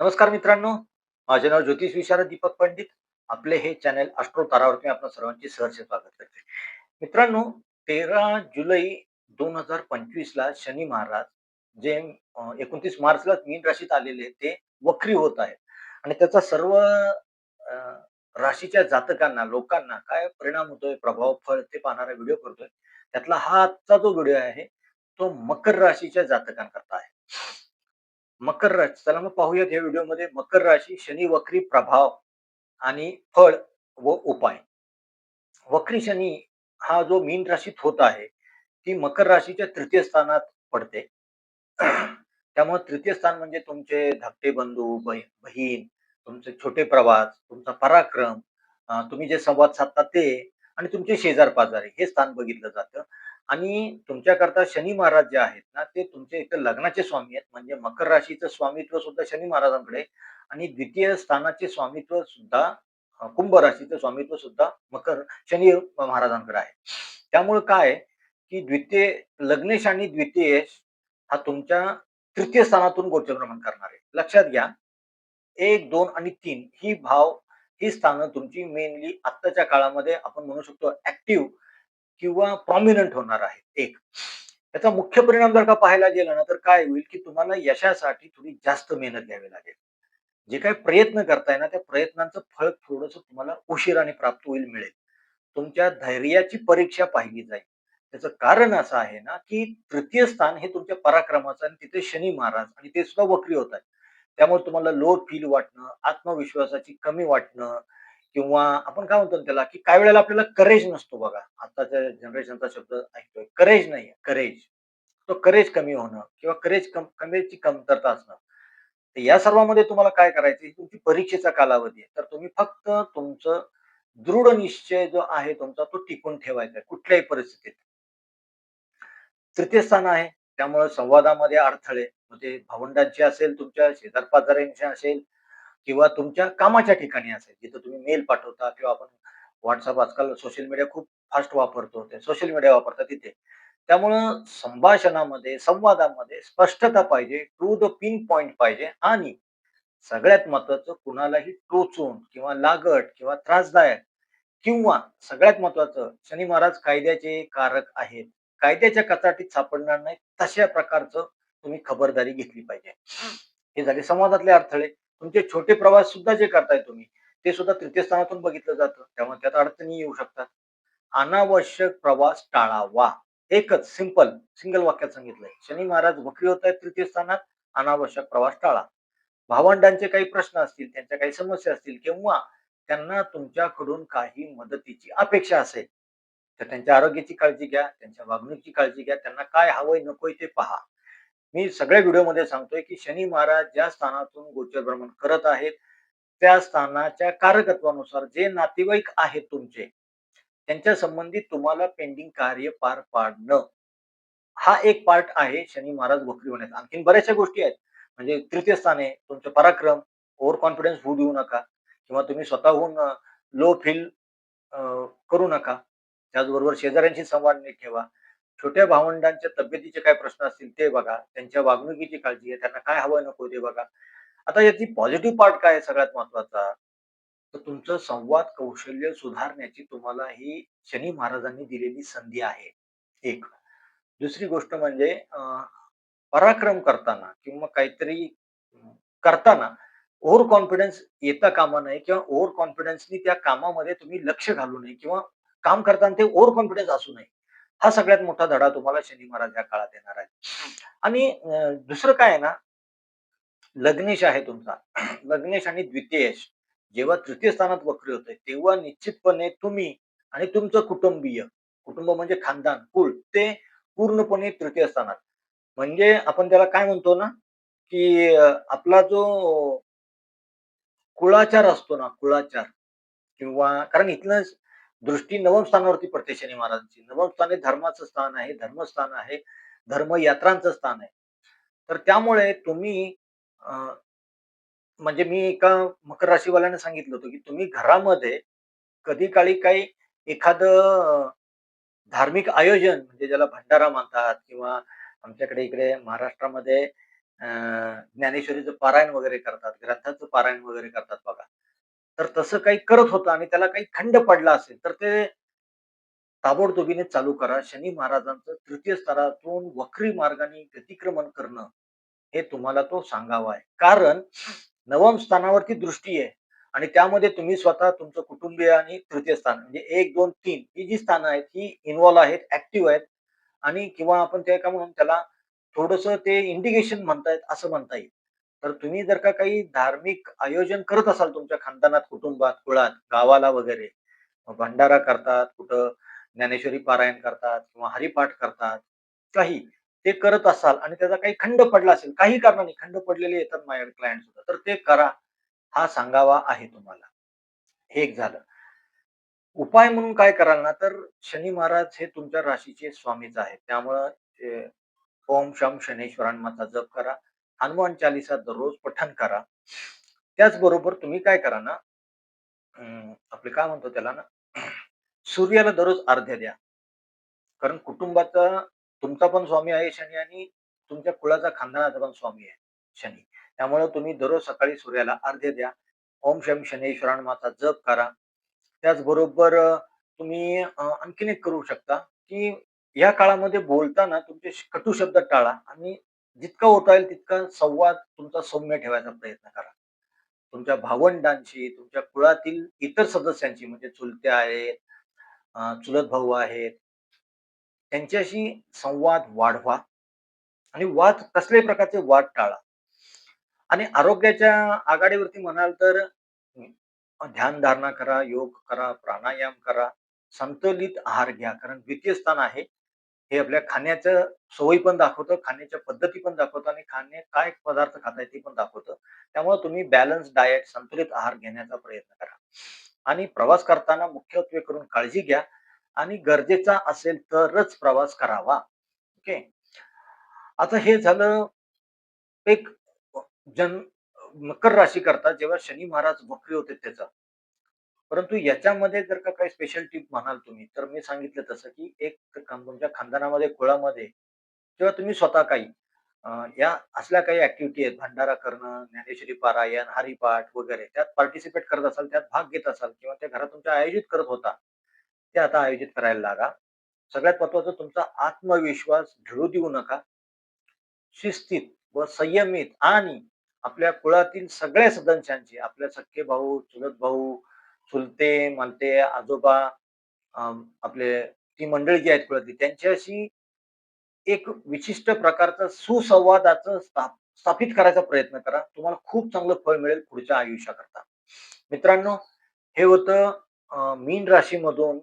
नमस्कार मित्रांनो माझे नाव ज्योतिष विशारद दीपक पंडित. आपले हे चॅनल अष्ट्रो तारावर मी आपल्या सर्वांचे सहर्ष स्वागत करते. मित्रांनो तेरा जुलै दोन हजार पंचवीस ला शनी महाराज जे एकोणतीस मार्चला मीन राशीत आलेले ते वक्री होत आहेत. आणि त्याचा सर्व राशीच्या जातकांना लोकांना काय परिणाम होतोय प्रभाव फळ ते पाहणारा व्हिडिओ करतोय. त्यातला हा आजचा जो व्हिडिओ आहे तो मकर राशीच्या जातकांकरता आहे. मकर राशी. चला मग पाहूयात या व्हिडिओमध्ये मकर राशी शनी वक्री प्रभाव आणि फळ व उपाय. वक्री शनी हा जो मीन राशीत होत आहे ती मकर राशीच्या तृतीय स्थानात पडते. त्यामुळे तृतीय स्थान म्हणजे तुमचे धाकटे बंधू बहीण तुमचे छोटे प्रवास तुमचा पराक्रम तुम्ही जे संवाद साधता ते आणि तुमचे शेजार पाजारी हे स्थान बघितलं जातं. आणि तुमच्याकरता शनी महाराज जे आहेत ना ते तुमचे इथं लग्नाचे स्वामी आहेत. म्हणजे मकर राशीचं स्वामित्व सुद्धा शनी महाराजांकडे आणि द्वितीय स्थानाचे स्वामित्व सुद्धा कुंभ राशीचं स्वामित्व सुद्धा मकर शनी महाराजांकडे आहे. त्यामुळे काय आहे, की द्वितीय लग्नेश आणि द्वितीय हा तुमच्या तृतीय स्थानातून गोचरभ्रमण करणार आहे. लक्षात घ्या एक दोन आणि तीन ही भाव ही स्थानं तुमची मेनली आत्ताच्या काळामध्ये आपण म्हणू शकतो ऍक्टिव्ह किंवा प्रॉमिनंट होणार आहे. एक. त्याचा मुख्य परिणाम जर का पाहायला गेला ना तर काय होईल की तुम्हाला यशासाठी थोडी जास्त मेहनत घ्यावी लागेल. जे काही प्रयत्न करताय ना त्या प्रयत्नांचं फळ थोडस तुम्हाला उशिराने प्राप्त होईल मिळेल. तुमच्या धैर्याची परीक्षा पाहिली जाईल. त्याचं कारण असं आहे ना की तृतीय स्थान हे तुमच्या पराक्रमाचं आणि तिथे शनी महाराज आणि ते सुद्धा वक्री होत आहे त्यामुळे तुम्हाला लो फील वाटणं आत्मविश्वासाची कमी वाटणं किंवा आपण काय म्हणतो त्याला की काही वेळेला आपल्याला करेज नसतो बघा. आताच्या जनरेशनचा शब्द ऐकतोय. करेज नाही करेज तो करेज कमी होणं किंवा करेज कम कमेजची कमतरता असणं. तर या सर्वांमध्ये तुम्हाला काय करायचं तुमची परीक्षेचा कालावधी आहे. तर तुम्ही फक्त तुमचं दृढ निश्चय जो आहे तुमचा तो टिकून ठेवायचा आहे. कुठल्याही परिस्थितीत. तृतीय स्थान आहे. त्यामुळे संवादामध्ये अडथळे. म्हणजे भावंडांचे असेल तुमच्या शेजार पाजाऱ्यांची असेल किंवा तुमच्या कामाच्या ठिकाणी असेल जिथं तुम्ही मेल पाठवता किंवा आपण व्हॉट्सअप आजकाल सोशल मीडिया खूप फास्ट वापरतो ते सोशल मीडिया वापरता तिथे त्यामुळं संभाषणामध्ये संवादामध्ये स्पष्टता पाहिजे टू द पिन पॉइंट पाहिजे आणि सगळ्यात महत्वाचं कुणालाही टोचून किंवा लागट किंवा त्रासदायक किंवा सगळ्यात महत्वाचं शनी महाराज कायद्याचे कारक आहेत. कायद्याच्या कचाटीत सापडणार नाही तशा प्रकारचं तुम्ही खबरदारी घेतली पाहिजे. हे झाले संवादातले अडथळे. तुमचे छोटे प्रवास सुद्धा जे करताय तुम्ही ते सुद्धा तृतीयस्थानातून बघितलं जातं. त्यामुळे त्यात अडचणी येऊ शकतात. अनावश्यक प्रवास टाळावा. एकच सिंपल सिंगल वाक्यात सांगितलंय. शनी महाराज वक्री होत आहेत तृतीयस्थानात अनावश्यक प्रवास टाळा. भावंडांचे काही प्रश्न असतील त्यांच्या काही समस्या असतील किंवा त्यांना तुमच्याकडून काही मदतीची अपेक्षा असेल तर त्यांच्या आरोग्याची काळजी घ्या त्यांच्या वागणुकीची काळजी घ्या त्यांना काय हवंय नकोय ते पहा. मी सगळ्या व्हिडिओमध्ये सांगतोय की शनी महाराज ज्या स्थानातून गोचर भ्रमण करत आहेत त्या स्थानाच्या कारकत्वानुसार जे नातेवाईक आहेत तुमचे त्यांच्या संबंधित तुम्हाला पेंडिंग कार्य पार पाडणं. हा एक पार्ट आहे शनी महाराज वक्री होण्यात. आणखीन बऱ्याचशा गोष्टी आहेत. म्हणजे तृतीय स्थान आहे तुमचे पराक्रम ओव्हर कॉन्फिडन्स होऊ देऊ नका किंवा तुम्ही स्वतःहून लो फील करू नका. त्याचबरोबर शेजाऱ्यांशी संवाद नीट ठेवा. छोट्या भावंडांच्या तब्येतीचे काय प्रश्न असतील ते बघा. त्यांच्या वागणुकीची काळजी आहे त्यांना काय हवं नको ते बघा. आता याची पॉझिटिव्ह पार्ट काय आहे सगळ्यात महत्त्वाचा? तर तुमचं संवाद कौशल्य सुधारण्याची तुम्हाला ही शनी महाराजांनी दिलेली संधी आहे. एक. दुसरी गोष्ट म्हणजे पराक्रम करताना किंवा काहीतरी करताना ओव्हर कॉन्फिडन्स येता कामा नये किंवा ओव्हर कॉन्फिडन्सनी त्या कामामध्ये तुम्ही लक्ष घालू नये किंवा काम करताना ते ओव्हर कॉन्फिडन्स असू नये. हा सगळ्यात मोठा धडा तुम्हाला शनी महाराज या काळात येणार आहे. आणि दुसरं काय आहे ना लग्नेश आहे तुमचा. लग्नेश आणि द्वितीयश. जेव्हा तृतीय स्थानात वक्री होते तेव्हा निश्चितपणे तुम्ही आणि तुमचं कुटुंबीय कुटुंब म्हणजे खानदान कुल ते पूर्णपणे तृतीय स्थानात. म्हणजे आपण त्याला काय म्हणतो ना की आपला जो कुळाचार असतो ना कुळाचार किंवा कारण इथलं दृष्टी नवम स्थानावरती पडते शनी महाराजांची नवम स्थान हे धर्माचं स्थान आहे धर्मस्थान आहे धर्मयात्रांचं स्थान आहे तर त्यामुळे तुम्ही अं, म्हणजे मी एका मकर राशीवाल्याने सांगितलं होतं की तुम्ही घरामध्ये कधी काळी काही एखादं धार्मिक आयोजन म्हणजे ज्याला भंडारा म्हणतात किंवा आमच्याकडे इकडे महाराष्ट्रामध्ये अं, ज्ञानेश्वरीचं पारायण वगैरे करतात, ग्रंथाचं पारायण वगैरे करतात बघा. तर तसं काही करत होतं आणि त्याला काही खंड पडला असेल, तर ते ताबडतोबीने चालू करा. शनी महाराजांचं तृतीय स्तरातून वक्री मार्गाने व्यतिक्रमण करणं, हे तुम्हाला तो सांगावा आहे. कारण नवम स्थानावरती दृष्टी आहे आणि त्यामध्ये तुम्ही स्वतः, तुमचं कुटुंबीय आणि तृतीय स्थान म्हणजे 1, 2, 3 ही जी स्थानं आहेत, ही इन्व्हॉल्व आहेत, ऍक्टिव्ह आहेत आणि किंवा आपण ते काय म्हणून त्याला थोडस ते इंडिकेशन म्हणतायत असं म्हणता येईल. तर तुम्ही जर का काही धार्मिक आयोजन करत असाल तुमच्या खानदानात, कुटुंबात, कुळात, गावाला वगैरे, भंडारा करतात, कुठं ज्ञानेश्वरी पारायण करतात किंवा हरिपाठ करतात, काही ते करत असाल आणि त्याचा काही खंड पडला असेल, काही कारणाने खंड पडलेले येतात माझ्या क्लायंट सुद्धा, तर ते करा, हा सांगावा आहे तुम्हाला. हे एक झालं. उपाय म्हणून काय कराल ना, तर शनी महाराज हे तुमच्या राशीचे स्वामीच आहेत. त्यामुळं ओम शम शनैश्वरांमाचा जप करा. हनुमान चालीसा दररोज पठण करा. त्याचबरोबर तुम्ही काय करा ना, आपले काय म्हणतो त्याला ना, सूर्याला दररोज अर्ध्या द्या. कारण कुटुंबाचा तुमचा पण स्वामी आहे शनी आणि तुमच्या कुळाचा, खानदानाचा पण स्वामी आहे शनी. त्यामुळे तुम्ही दररोज सकाळी सूर्याला अर्ध्य द्या. ओम शम माता जप करा. त्याचबरोबर तुम्ही आणखीन एक करू शकता, की या काळामध्ये बोलताना तुमचे कटू शब्द टाळा आणि जितका होता येईल तितका संवाद तुमचा सौम्य ठेवायचा प्रयत्न करा. तुमच्या भावंडांशी, तुमच्या कुळातील इतर सदस्यांशी म्हणजे चुलते आहेत, चुलत भाऊ आहेत त्यांच्याशी संवाद वाढवा आणि वाद कसल्याही प्रकारचे वाद टाळा. आणि आरोग्याच्या आघाडीवरती म्हणाल तर ध्यान ध्यानधारणा करा, योग करा, प्राणायाम करा, संतुलित आहार घ्या. कारण द्वितीय स्थान आहे. हे आपल्या खाण्याच्या सवयी पण दाखवतं, खाण्याच्या पद्धती पण दाखवतं आणि खाणे काय पदार्थ खाताय ते पण दाखवतं. त्यामुळे तुम्ही बॅलन्स डायट, संतुलित आहार घेण्याचा प्रयत्न करा. आणि प्रवास करताना मुख्यत्वे करून काळजी घ्या आणि गरजेचा असेल तरच प्रवास करावा. ओके. आता हे झालं एक जन मकर राशीकरता जेव्हा शनी महाराज वक्री होते त्याचं. परंतु याच्यामध्ये जर का काही स्पेशल टिप म्हणाल तुम्ही, तर मी सांगितलं तसं, की एक तुमच्या खानदानामध्ये, कुळामध्ये किंवा तुम्ही स्वतः काही अ, या असल्या काही ॲक्टिव्हिटी आहेत, भंडारा करणं, ज्ञानेश्वरी पारायण, हरिपाठ वगैरे त्यात पार्टिसिपेट करत असाल, त्यात भाग घेत असाल किंवा त्या घरात तुमच्या आयोजित करत होता, ते आता आयोजित करायला लागा. सगळ्यात महत्त्वाचं तुमचा आत्मविश्वास ढळू देऊ नका. शिस्तीत व संयमित आणि आपल्या कुळातील सगळ्या सदस्यांची, आपल्या सख्खे भाऊ, चुलत भाऊ, चुलते, मालते, आजोबा, आपले ती मंडळी जी आहेत कुळातली त्यांच्याशी एक विशिष्ट प्रकारचं सुसंवादाचं स्थापित करायचा प्रयत्न करा. तुम्हाला खूप चांगलं फळ मिळेल पुढच्या आयुष्याकरता. मित्रांनो, हे होतं मीन राशीमधून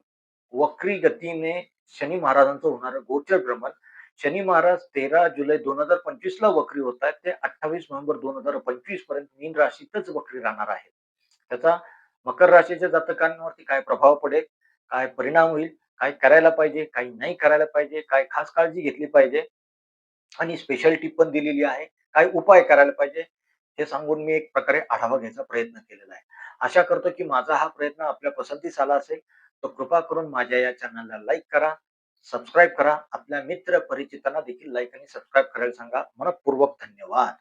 वक्री गतीने शनी महाराजांचं होणारं गोचर भ्रमण. शनी महाराज 13 जुलै 2025 ला वक्री आहेत ते 28 नोव्हेंबर 2025 पर्यंत मीन राशीतच वक्री राहणार आहेत. त्याचा मकर राशीच्या जातकांवरती काय प्रभाव पडेल, काय परिणाम होईल, काय करायला पाहिजे, काही नाही करायला पाहिजे, काय खास काळजी घेतली पाहिजे आणि स्पेशल टीप पण दिलेली आहे. काय उपाय करायला पाहिजे, हे सांगून मी एक प्रकारे आढावा घ्यायचा प्रयत्न केलेला आहे. आशा करतो, की माझा हा प्रयत्न आपल्या पसंतीस आला असेल, तर कृपा करून माझ्या या चॅनलला लाईक करा, सबस्क्राईब करा. आपल्या मित्र परिचितांना देखील लाईक आणि सबस्क्राईब करायला सांगा. मनपूर्वक धन्यवाद.